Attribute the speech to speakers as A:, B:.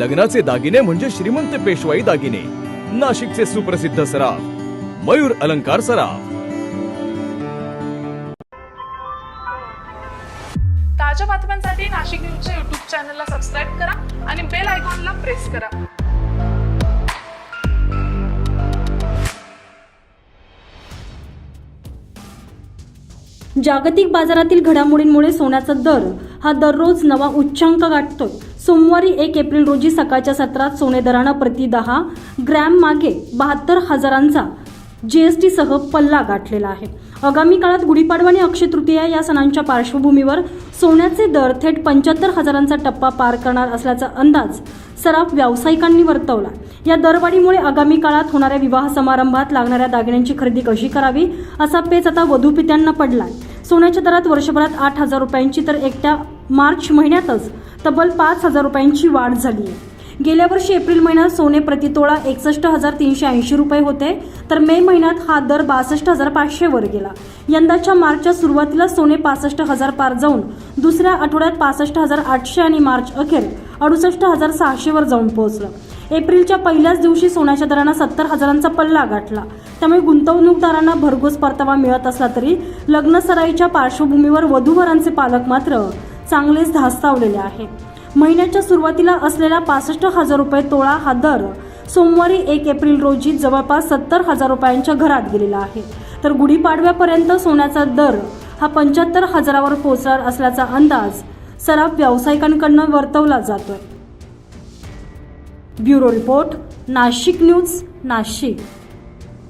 A: लग्नाचे दागिने म्हणजे श्रीमंत पेशवाई दागिने. नाशिकचे सुप्रसिद्ध सराफ मयूर अलंकार सराफ.
B: ताज्या बातम्यांसाठी नाशिक न्यूजच्या युट्यूब चॅनलला सबस्क्राईब करा आणि बेल आयकॉनला प्रेस करा.
C: जागतिक बाजारातील घडामोडींमुळे सोन्याचा दर हा दररोज नवा उच्चांक गाठतोय. सोमवारी एक एप्रिल रोजी सकाळच्या सत्रात सोने दरानं प्रति दहा ग्रॅम मागे बहात्तर हजारांचा जीएसटीसह पल्ला गाठलेला आहे. आगामी काळात गुढीपाडवा आणि अक्षय तृतीया या सणांच्या पार्श्वभूमीवर सोन्याचे दर थेट पंच्याहत्तर हजारांचा टप्पा पार करणार असल्याचा अंदाज सराफ व्यावसायिकांनी वर्तवला. या दरवाढीमुळे आगामी काळात होणाऱ्या विवाह समारंभात लागणाऱ्या दागिन्यांची खरेदी कशी करावी असा पेच आता वधूपित्यांना पडला सोन्याच्या दरात वर्षभरात आठ हजार रुपयांची तर एकट्या मार्च महिन्यातच तब्बल पाच हजार रुपयांची वाढ झाली. आहे गेल्या वर्षी एप्रिल महिन्यात सोने प्रतितोळा एकसष्ट हजार तीनशे ऐंशी रुपये होते तर मे महिन्यात हा दर बासष्ट हजार पाचशे वर गेला. यंदाच्या मार्चच्या सुरुवातीला सोने पासष्ट हजार पार जाऊन दुसऱ्या आठवड्यात पासष्ट हजार आठशे आणि मार्च अखेर अडुसष्ट हजार सहाशेवर जाऊन पोहोचलं. एप्रिलच्या पहिल्याच दिवशी सोन्याच्या दरानं सत्तर हजारांचा पल्ला गाठला. त्यामुळे गुंतवणूकदारांना भरघोस परतावा मिळत असला तरी लग्नसराईच्या पार्श्वभूमीवर वधूवरांचे पालक मात्र चांगलेच धास्तावलेले आहे महिन्याच्या सुरुवातीला असलेला पासष्ट हजार रुपये तोळा हा दर सोमवारी एक एप्रिल रोजी जवळपास सत्तर हजार रुपयांच्या घरात गेलेला आहे. तर गुढीपाडव्यापर्यंत सोन्याचा दर हा पंच्याहत्तर हजारावर पोहोचणार असल्याचा अंदाज सराफ व्यावसायिकांकडनं वर्तवला जातोय. Bureau report Nashik news Nashik.